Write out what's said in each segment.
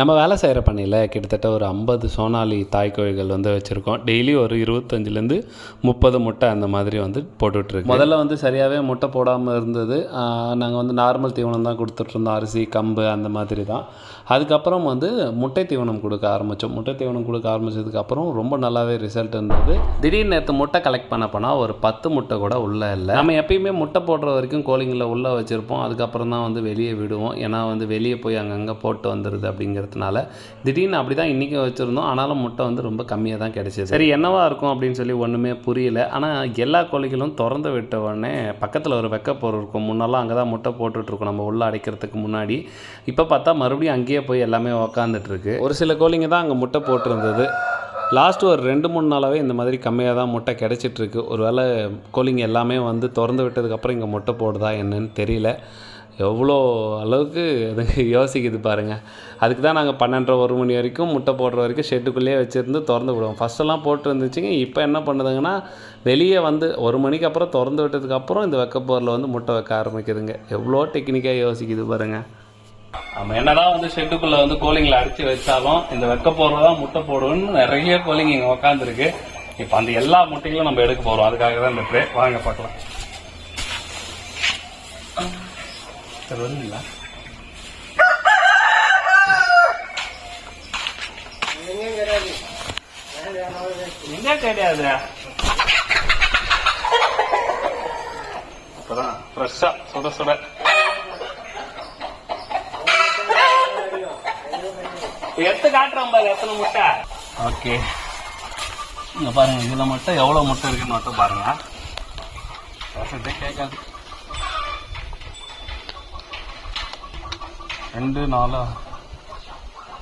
நம்ம வேலை செய்கிற பணியில் கிட்டத்தட்ட ஒரு ஐம்பது சோனாலி தாய்க்கோழிகள் வந்து வச்சுருக்கோம். டெய்லி ஒரு இருபத்தஞ்சிலேருந்து முப்பது முட்டை அந்த மாதிரி வந்து போட்டுட்ருக்கு. முதல்ல வந்து சரியாகவே முட்டை போடாமல் இருந்தது. நாங்கள் வந்து நார்மல் தீவனம் தான் கொடுத்துட்ருந்தோம். அரிசி கம்பு அந்த மாதிரி தான். அதுக்கப்புறம் வந்து முட்டை தீவனம் கொடுக்க ஆரம்பித்தோம் முட்டை தீவனம் கொடுக்க ஆரம்பித்ததுக்கப்புறம் ரொம்ப நல்லாவே ரிசல்ட் இருந்தது. திடீர்னு நேற்று முட்டை கலெக்ட் பண்ண போனால் ஒரு பத்து முட்டை கூட உள்ளே இல்லை. நம்ம எப்பயுமே முட்டை போடுற வரைக்கும் கோழிங்களை உள்ளே வச்சுருப்போம். அதுக்கப்புறம் தான் வந்து வெளியே விடுவோம். ஏன்னா வந்து வெளியே போய் அங்கங்கே போட்டு வந்துடுது அப்படிங்கிறதுனால திடீர்னு அப்படி தான் இன்றைக்கும் வச்சுருந்தோம். ஆனாலும் முட்டை வந்து ரொம்ப கம்மியாக தான் கிடைச்சிது. சரி என்னவாக இருக்கும் அப்படின்னு சொல்லி ஒன்றுமே புரியல. ஆனால் எல்லா கோழிகளும் திறந்து விட்ட உடனே பக்கத்தில் ஒரு வெக்கப்போர் இருக்கும். முன்னெல்லாம் அங்கே தான் முட்டை போட்டுட்ருக்கோம் நம்ம உள்ளே அடைக்கிறதுக்கு முன்னாடி. இப்போ பார்த்தா மறுபடியும் அங்கேயே போய் எல்லாமே உக்காந்துட்ருக்கு ஒரு சில கோழிங்க தான் அங்கே முட்டை போட்டிருந்தது. லாஸ்ட்டு ஒரு ரெண்டு மூணு நாளாகவே இந்த மாதிரி கம்மியாக தான் முட்டை கிடச்சிட்ருக்கு ஒருவேளை கோழிங்க எல்லாமே வந்து திறந்து விட்டதுக்கப்புறம் இங்கே முட்டை போடுதா என்னன்னு தெரியல. எவ்வளோ அளவுக்கு அது யோசிக்குது பாருங்கள் அதுக்கு தான் நாங்கள் பன்னெண்டரை ஒரு மணி வரைக்கும் முட்டை போடுற வரைக்கும் ஷெட்டுக்குள்ளேயே வச்சுருந்து திறந்து விடுவோம். ஃபஸ்ட்டெல்லாம் போட்டு இருந்துச்சுங்க. இப்போ என்ன பண்ணுதுங்கன்னா வெளியே வந்து ஒரு மணிக்கு அப்புறம் திறந்து விட்டதுக்கப்புறம் இந்த வெக்கப்போரில் வந்து முட்டை வைக்க ஆரம்பிக்குதுங்க. எவ்வளோ டெக்னிக்காக யோசிக்குது பாருங்கள் நம்ம என்னதான் வந்து ஷெட்டுக்குள்ளே வந்து கோழிங்களை அடிச்சு வச்சாலும் இந்த வெக்க தான் முட்டை போடுவோம்னு நிறைய கோழிங்க இங்கே உக்காந்துருக்கு. இப்போ அந்த எல்லா முட்டைகளும் நம்ம எடுக்க போகிறோம் அதுக்காக தான் இந்த ட்ரே வாங்க பார்க்கலாம். சரி வருங்களா எங்க கிடையாது இப்பதான் ஃப்ரெஷ்ஷா சுட சுட எடுத்து காட்டுறோம் பாரு எத்தனை முட்டை ஓகே இங்க பாருங்க இதுல மட்டும் எவ்வளவு முட்டை இருக்குன்னு மட்டும் பாருங்க பேசுறதே கேட்காது ரெண்டு நாலு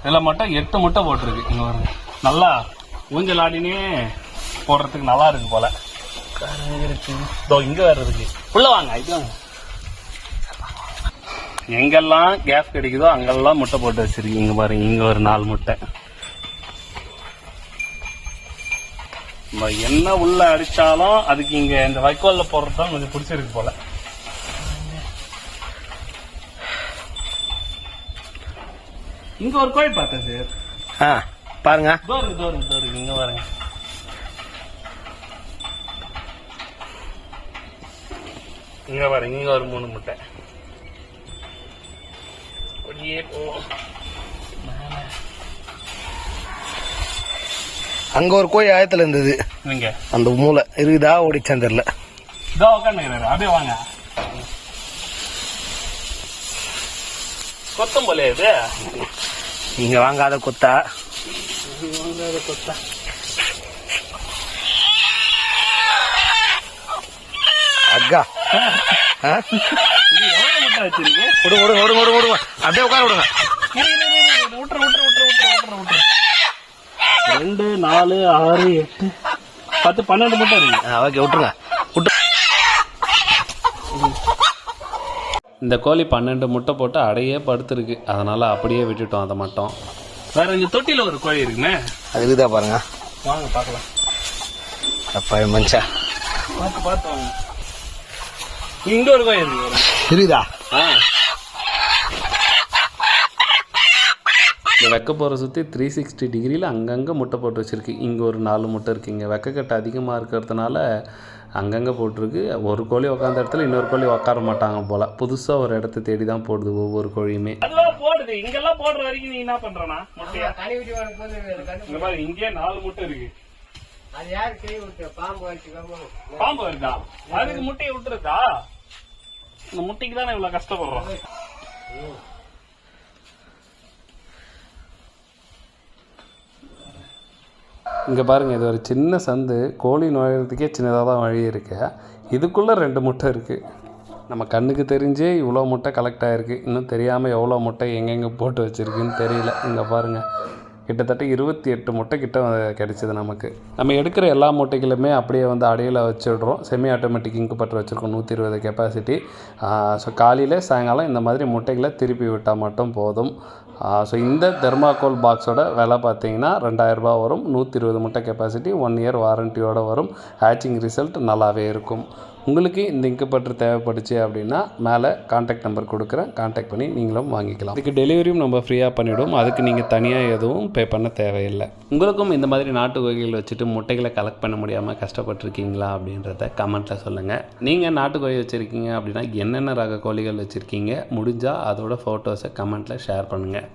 இதில் மட்டும் எட்டு முட்டை போட்டிருக்கு. இங்கே பாருங்க. நல்லா ஊஞ்சல் ஆடினே போடுறதுக்கு நல்லா இருக்கு போல. இருக்கு இதோ இங்கே வேறு இருக்கு. உள்ளே வாங்க இது எங்கெல்லாம் கேஸ் கிடைக்குதோ அங்கெல்லாம் முட்டை போட்டு வச்சிருக்கீங்க. பாருங்க இங்கே ஒரு நாலு முட்டை. நம்ம என்ன உள்ளே அடித்தாலும் அதுக்கு இங்கே இந்த வைக்கோலில் போடுறது தான் கொஞ்சம் பிடிச்சிருக்கு போல். இங்க ஒரு கோயில் பார்த்தேன் சார். ஆ பாருங்க. தோறுங்க தோறுங்க தோறுங்க இங்க பாருங்க. இங்க பாருங்க இங்க ஒரு மூணு முட்டை. அப்படியே போவோம் அங்க ஒரு கோயில் ஆயத்துல இருந்தது. அந்த மூளை இருக்குதா? ஓடிச்சான் தெரியல. இதோ உட்காந்துக்கிறாரு அப்படியே வாங்க. கொத்தம் போல இது? நீங்க வாங்காத கொத்தா. கொத்தா அக்கா விடுங்க விடுங்க விடுங்க விடுங்க விடுங்க அப்படியே உட்கார விடுங்க. ரெண்டு நாலு ஆறு எட்டு பத்து பன்னெண்டு முட்டை இருக்கு. ஆ, ஓகே விட்டுருங்க. விட்டு இந்த கோழி பன்னெண்டு முட்டை போட்டு அடையே படுத்துருக்கு. அதனால அப்படியே விட்டுட்டோம் அதை மட்டும். வேற இங்க தொட்டில ஒரு கோழி இருக்குண்ணே அது இருக்குதா பாருங்க. வாங்க பார்க்கலாம். அப்பா மனுஷா. பார்த்து பார்த்து வாங்க. இங்க ஒரு கோழி இருக்கு. இருக்குதா? ஆ. இந்த வெக்க போகிற சுற்றி த்ரீ சிக்ஸ்டி டிகிரியில் அங்கங்கே முட்டை போட்டு வச்சுருக்கு. இங்கே ஒரு நாலு முட்டை இருக்குது இங்கே வெக்கக்கட்டு அதிகமாக இருக்கிறதுனால அங்கங்கே போட்டிருக்கு. ஒரு கோழி உட்காந்த இடத்துல இன்னொரு கோழி உட்கார மாட்டாங்க போல். புதுசாக ஒரு இடத்த தேடி தான் போடுது ஒவ்வொரு கோழியுமே. அதெல்லாம் போடுது. இங்கெல்லாம் போடுற வரைக்கும் நீ என்ன பண்ணுறனா முட்டையா? இங்க நாலு முட்டை இருக்கு. பாம்பு வருதா? அதுக்கு முட்டையை விட்டுருதா இந்த முட்டைக்கு தானே இவ்வளவு கஷ்டப்படுறோம்? இங்கே பாருங்கள் இது ஒரு சின்ன சந்து. கோழி நுழையிறதுக்கே சின்னதாக தான் வழி இருக்குது இதுக்குள்ளே ரெண்டு முட்டை இருக்குது நம்ம கண்ணுக்கு தெரிஞ்சே இவ்வளோ முட்டை கலெக்ட் ஆகிருக்கு இன்னும் தெரியாமல் எவ்வளோ முட்டை எங்கெங்கே போட்டு வச்சுருக்குன்னு தெரியல. இங்கே பாருங்கள் கிட்டத்தட்ட இருபத்தி எட்டு முட்டை கிட்ட கிடைச்சிது நமக்கு. நம்ம எடுக்கிற எல்லா முட்டைகளுமே அப்படியே வந்து அடையில் வச்சிடுறோம். செமி ஆட்டோமேட்டிக் இங்கு பட்டு வச்சுருக்கோம். நூற்றி இருபது கெப்பாசிட்டி ஸோ காலையில் சாயங்காலம் இந்த மாதிரி முட்டைகளை திருப்பி விட்டால் மட்டும் போதும். ஸோ இந்த தெர்மாக்கோல் பாக்ஸோட விலை பார்த்தீங்கன்னா ரெண்டாயிரரூபா வரும். நூற்றி இருபது முட்டை கெப்பாசிட்டி ஒன் இயர் வாரண்ட்டியோட வரும். ஹேச்சிங் ரிசல்ட் நல்லாவே இருக்கும். உங்களுக்கு இந்த இங்கு பற்று தேவைப்படுச்சு அப்படின்னா மேலே காண்டாக்ட் நம்பர் கொடுக்குறேன். காண்டாக்ட் பண்ணி நீங்களும் வாங்கிக்கலாம். இதுக்கு டெலிவரியும் நம்ம ஃப்ரீயாக பண்ணிவிடுவோம் அதுக்கு நீங்கள் தனியாக எதுவும் பே பண்ண தேவையில்லை. உங்களுக்கும் இந்த மாதிரி நாட்டு கோழிகள் வச்சுட்டு முட்டைகளை கலெக்ட் பண்ண முடியாமல் கஷ்டப்பட்டிருக்கீங்களா அப்படின்றத கமெண்ட்டில் சொல்லுங்கள் நீங்கள் நாட்டுக்கோழி வச்சுருக்கீங்க அப்படின்னா என்னென்ன ரக கோழிகள் வச்சுருக்கீங்க? முடிஞ்சால் அதோட ஃபோட்டோஸை கமெண்ட்டில் ஷேர் பண்ணுங்கள்